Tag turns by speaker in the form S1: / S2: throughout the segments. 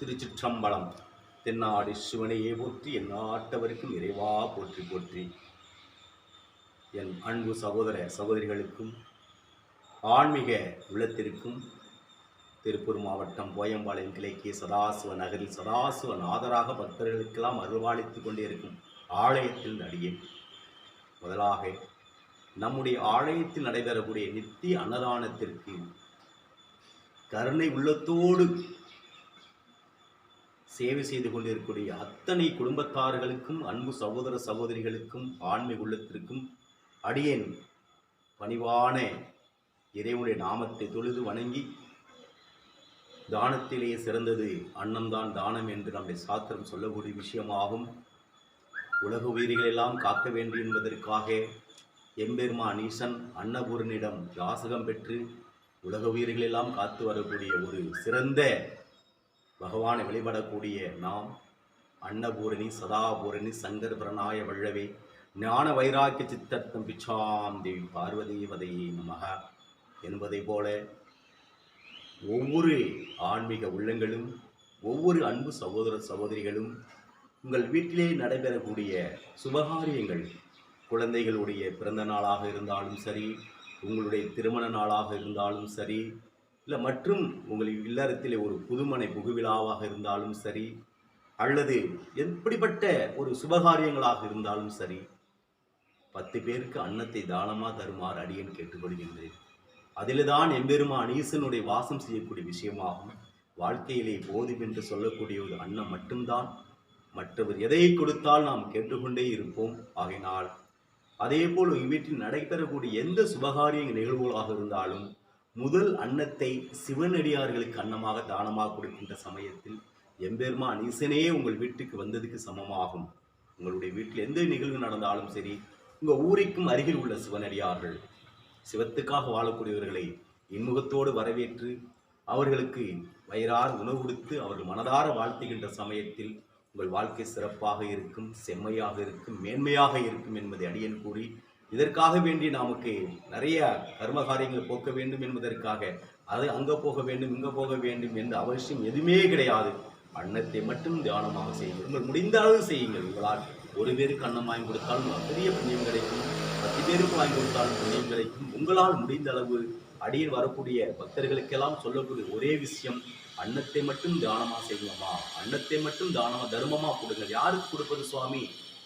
S1: திருச்சிற்றம்பலம். தென்னாடி சிவனையே போற்றி என் நாட்டவருக்கும் இறைவா போற்றி போற்றி. என் அன்பு சகோதர சகோதரிகளுக்கும் ஆன்மீக உள்ளத்திற்கும் திருப்பூர் மாவட்டம் போயம்பாளையம் கிளைக்கு சதாசிவ நகரில் சதாசுவ நாதராக பக்தர்களுக்கெல்லாம் அருள்வாளித்துக் கொண்டிருக்கும் ஆலயத்தில் நடிகேன் முதலாக நம்முடைய ஆலயத்தில் நடைபெறக்கூடிய நித்திய அன்னதானத்திற்கு கருணை உள்ளத்தோடு சேவை செய்து கொண்டிருக்கக்கூடிய அத்தனை குடும்பத்தார்களுக்கும் அன்பு சகோதர சகோதரிகளுக்கும் ஆன்மீக உள்ளத்திற்கும் அடியேன் பணிவான இறைவனுடைய நாமத்தை தொழுது வணங்கி தானத்திலேயே சிறந்தது அன்னம்தான் தானம் என்று நம்முடைய சாத்திரம் சொல்லக்கூடிய விஷயமாகும். உலக உயிர்களெல்லாம் காக்க வேண்டும் என்பதற்காக எம்பெருமா நீசன் அன்னபூரனிடம் யாசகம் பெற்று உலக உயிர்களெல்லாம் காத்து வரக்கூடிய ஒரு சிறந்த பகவானை வழிபடக்கூடிய நாம் அன்னபூரணி சதாபூரணி சங்கர் பிரணாய வல்லவே ஞான வைராக்கிய சித்தர்த்தம் பிச்சாம் தேவி பார்வதீவதையே நமக என்பதை போல ஒவ்வொரு ஆன்மீக உள்ளங்களும் ஒவ்வொரு அன்பு சகோதர சகோதரிகளும் உங்கள் வீட்டிலே நடைபெறக்கூடிய சுபகாரியங்கள் குழந்தைகளுடைய பிறந்த நாளாக இருந்தாலும் சரி உங்களுடைய திருமண நாளாக இருந்தாலும் சரி இல்லை மற்றும் உங்கள் இல்லறத்திலே ஒரு புதுமனை புகுவிழாவாக இருந்தாலும் சரி அல்லது எப்படிப்பட்ட ஒரு சுபகாரியங்களாக இருந்தாலும் சரி பத்து பேருக்கு அன்னத்தை தானமாக தருமாறு அடியன் கேட்டுக்கொள்கின்றேன். அதில்தான் எம்பெருமான் ஈசனுடைய வாசம் செய்யக்கூடிய விஷயமாகும். வாழ்க்கையிலே போதும் என்று சொல்லக்கூடிய ஒரு அன்னம் மட்டும்தான். மற்றவர் எதை கொடுத்தால் நாம் கேட்டுக்கொண்டே இருப்போம். ஆகையினால் அதேபோல் உங்கள் வீட்டில் நடைபெறக்கூடிய எந்த சுபகாரிய நிகழ்வுகளாக இருந்தாலும் முதல் அன்னத்தை சிவனடியார்களுக்கு அன்னமாக தானமாக கொடுக்கின்ற சமயத்தில் எம்பெருமான் ஈசனே உங்கள் வீட்டுக்கு வந்ததுக்கு சமமாகும். உங்களுடைய வீட்டில் எந்த நிகழ்வு நடந்தாலும் சரி உங்கள் ஊருக்கும் அருகில் உள்ள சிவனடியார்கள் சிவத்துக்காக வாழக்கூடியவர்களை இன்முகத்தோடு வரவேற்று அவர்களுக்கு வயிறார் உணவு கொடுத்து அவர்கள் மனதார வாழ்த்துகின்ற சமயத்தில் உங்கள் வாழ்க்கை சிறப்பாக இருக்கும் செம்மையாக இருக்கும் மேன்மையாக இருக்கும் என்பதை அடியன் கூறி இதற்காக வேண்டி நமக்கு நிறைய கர்மகாரியங்களை போக்க வேண்டும் என்பதற்காக அது அங்கே போக வேண்டும் இங்கே போக வேண்டும் என்ற அவசியம் எதுவுமே கிடையாது. அன்னத்தை மட்டும் தியானமாக செய்யுங்கள். உங்கள் முடிந்த அளவு செய்யுங்கள். உங்களால் ஒரு பேருக்கு அன்னம் வாங்கி கொடுத்தாலும் பெரிய புண்ணியம் கிடைக்கும். பத்து பேருக்கு வாங்கி கொடுத்தாலும் புண்ணியம் கிடைக்கும். உங்களால் முடிந்த அளவு அடியில் வரக்கூடிய பக்தர்களுக்கெல்லாம் சொல்லக்கூடிய ஒரே விஷயம் அன்னத்தை மட்டும் தானமாக செய்யுங்கம்மா அன்னத்தை மட்டும் தானமாக தர்மமாக கொடுங்கள். யாருக்கு கொடுப்பது சுவாமி?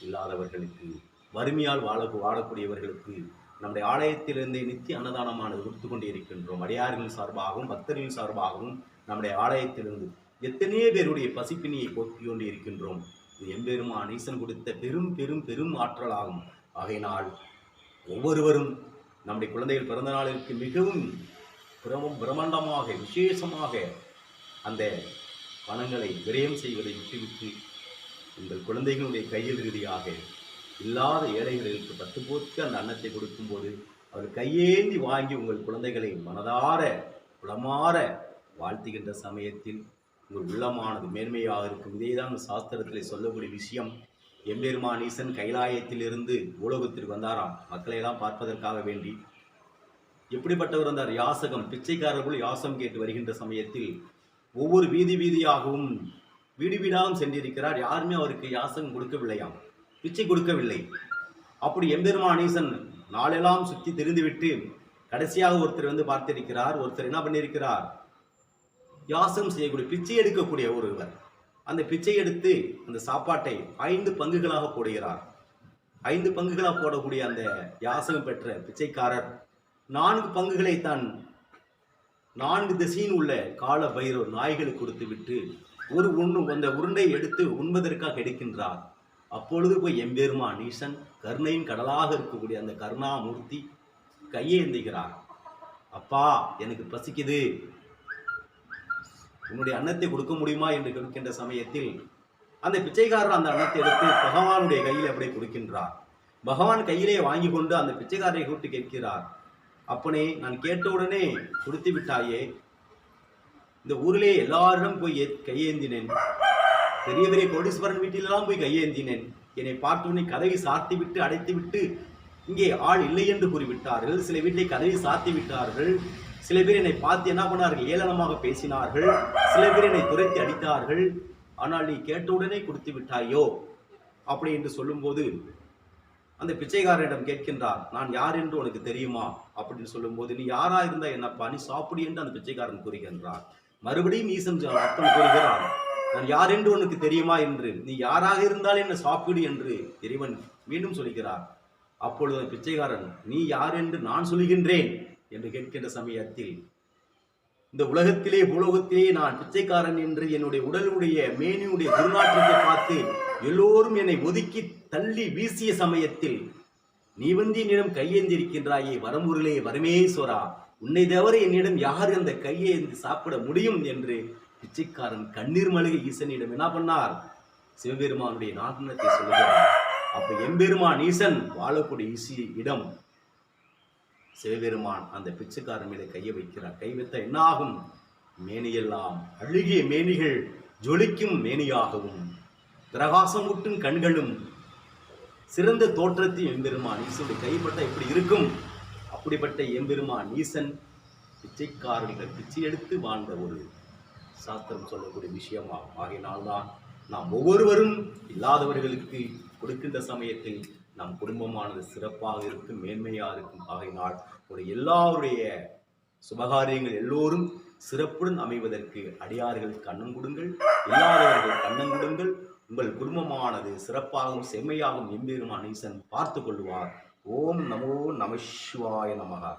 S1: இல்லாதவர்களுக்கு. வறுமையால் வாழ வாழக்கூடியவர்களுக்கு நம்முடைய ஆலயத்திலிருந்தே நித்திய அன்னதானமானது கொடுத்து கொண்டே இருக்கின்றோம் அடியார்கள் சார்பாகவும் பக்தர்களின் சார்பாகவும் நம்முடைய ஆலயத்திலிருந்து எத்தனையோ பேருடைய பசிப்பினியை போக்கிக் கொண்டு இருக்கின்றோம் இது எம்பெருமான் ஈசன் கொடுத்த பெரும் பெரும் பெரும் ஆற்றலாகும். ஆகையினால் ஒவ்வொருவரும் நம்முடைய குழந்தைகள் பிறந்த நாளிற்கு மிகவும் பிரமம் பிரம்மாண்டமாக விசேஷமாக அந்த பணங்களை விரயம் செய்வதை விட்டுவிட்டு உங்கள் குழந்தைகளுடைய கையில் இறுதியாக இல்லாத ஏழைகளுக்கு பத்து போக்கு அந்த அன்னத்தை கொடுக்கும்போது அவர் கையேந்தி வாங்கி உங்கள் குழந்தைகளை மனதார குளமாற வாழ்த்துகின்ற சமயத்தில் உங்கள் உள்ளமானது மேன்மையாக இருக்கும். இதே தான் சாஸ்திரத்தில் சொல்லக்கூடிய விஷயம். எம்பெருமான் ஈசன் கைலாயத்திலிருந்து உலகத்திற்கு வந்தாராம். மக்களை எல்லாம் பார்ப்பதற்காக வேண்டி. எப்படிப்பட்டவர் வந்தார்? யாசகம். பிச்சைக்காரர்கள் யாசம் கேட்டு வருகின்ற சமயத்தில் ஒவ்வொரு வீதி வீதியாகவும் வீடு வீடாகவும் சென்றிருக்கிறார். யாருமே அவருக்கு யாசகம் கொடுக்கவில்லையாம். பிச்சை கொடுக்கவில்லை. அப்படி எம்பெருமான் ஈசன் நாளெல்லாம் சுற்றி தெரிந்துவிட்டு கடைசியாக ஒருத்தர் வந்து பார்த்திருக்கிறார். ஒருத்தர் என்ன பண்ணியிருக்கிறார்? யாசம் செய்யக்கூடிய பிச்சை எடுக்கக்கூடிய ஒருவர். அந்த பிச்சை எடுத்து அந்த சாப்பாட்டை ஐந்து பங்குகளாக போடுகிறார். ஐந்து பங்குகளாக போடக்கூடிய அந்த யாசகம் பெற்ற பிச்சைக்காரர் நான்கு பங்குகளை தான் நான்கு திசையின் உள்ள கால பைரவர் நாய்களுக்கு கொடுத்து விட்டு ஒரு உண்ணு அந்த உருண்டை எடுத்து உண்பதற்காக எடுக்கின்றார். அப்பொழுது போய் எம்பெருமான் ஈசன் கருணையின் கடலாக இருக்கக்கூடிய அந்த கருணாமூர்த்தி கையேந்துகிறார் அப்பா எனக்கு பசிக்குது. உன்னுடைய அன்னத்தை கொடுக்க முடியுமா என்று கேட்கின்ற சமயத்தில் அந்த பிச்சைக்காரர் அந்த அன்னத்தை எடுத்து பகவானுடைய கையில் அப்படியே கொடுக்கின்றார். பகவான் கையிலே வாங்கி கொண்டு அந்த பிச்சைக்காரரை கூட்டு கேட்கிறார். அப்பனே நான் கேட்டவுடனே கொடுத்து விட்டாயே. இந்த ஊரிலே எல்லாரிடம் போய் கையேந்தினேன். பெரிய பெரிய கோடீஸ்வரன் வீட்டிலெல்லாம் போய் கையேந்தினேன். என்னை பார்த்தவுடனே கதவை சாத்தி விட்டு அடைத்து விட்டு இங்கே ஆள் இல்லை என்று கூறிவிட்டார்கள். சில வீட்டை கதவை சாத்தி விட்டார்கள் சில பேர் என்னை பார்த்து என்ன பண்ணார்கள்? ஏளனமாக பேசினார்கள். சில பேர் என்னை துரத்தி அடித்தார்கள். ஆனால் நீ கேட்டவுடனே கொடுத்து விட்டாயோ? அப்படி என்று சொல்லும்போது அந்த பிச்சைக்காரனிடம் கேட்கின்றார் நான் யார் என்று உனக்கு தெரியுமா? அப்படின்னு சொல்லும்போது நீ யாரா இருந்தா என்னப்பா? நீ சாப்பிடு என்று அந்த பிச்சைக்காரன் கூறுகின்றார். மறுபடியும் ஈசம் ஜ- அப்பன் கூறுகிறான் நான் யார் என்று உனக்கு தெரியுமா என்று? நீ யாராக இருந்தால் என்ன சாப்பிடு என்று இறைவன் மீண்டும் சொல்கிறார். அப்பொழுது பிச்சைக்காரன் நீ யார் என்று நான் சொல்கின்றேன் என்று கேட்கின்ற சமயத்தில் இந்த உலகத்திலே பூலோகத்திலே நான் பிச்சைக்காரன் என்று என்னுடைய உடலுடைய மேனியுடைய துர்நாற்றத்தை பார்த்து எல்லோரும் என்னை ஒதுக்கி தள்ளி வீசிய சமயத்தில் நீ வந்து என்னிடம் கையேந்திருக்கின்றாயே வரமுருளே வரமேஸ்வரா உன்னை தவிர என்னிடம் யார் அந்த கையை ஏந்தி சாப்பிட முடியும்? என்று பிச்சைக்காரன் கண்ணீர் மலிகை ஈசனிடம் என்ன பண்ணார்? சிவபெருமானுடைய நாகனத்தை சொல்லுகிறார். அப்ப எம்பெருமான் ஈசன் வாழக்கூடிய ஈசி இடம். சிவபெருமான் அந்த பிச்சைக்காரன் மீது கையை வைக்கிறார். கை வைத்த என்ன ஆகும்? மேனியெல்லாம் அழுகிய மேனிகள் ஜொலிக்கும் மேனியாகவும் பிரகாசம் ஊட்டும் கண்களும் சிறந்த தோற்றத்தையும் எம்பெருமான் ஈசனுடைய கைப்பட்ட எப்படி இருக்கும்? அப்படிப்பட்ட எம்பெருமான் ஈசன் பிச்சைக்காரர்கள் பிச்சை எடுத்து வாழ்ந்த ஒரு சாஸ்திரம் சொல்லக்கூடிய விஷயமா ஆகையினால்தான் நாம் ஒவ்வொருவரும் இல்லாதவர்களுக்கு கொடுக்கின்ற சமயத்தில் நம் குடும்பமானது சிறப்பாக இருக்கும் மேன்மையாக இருக்கும். ஆகையினால் ஒரு எல்லாருடைய சுபகாரியங்கள் எல்லோரும் சிறப்புடன் அமைவதற்கு அடியார்கள் கண்ணம் கொடுங்கள் இல்லாதவர்கள் கண்ணம் கொடுங்கள். உங்கள் குடும்பமானது சிறப்பாகவும் செம்மையாகவும் எம்பெருமான் ஈசன் பார்த்து கொள்வார் ஓம் நமோ நம சிவாய நமகா.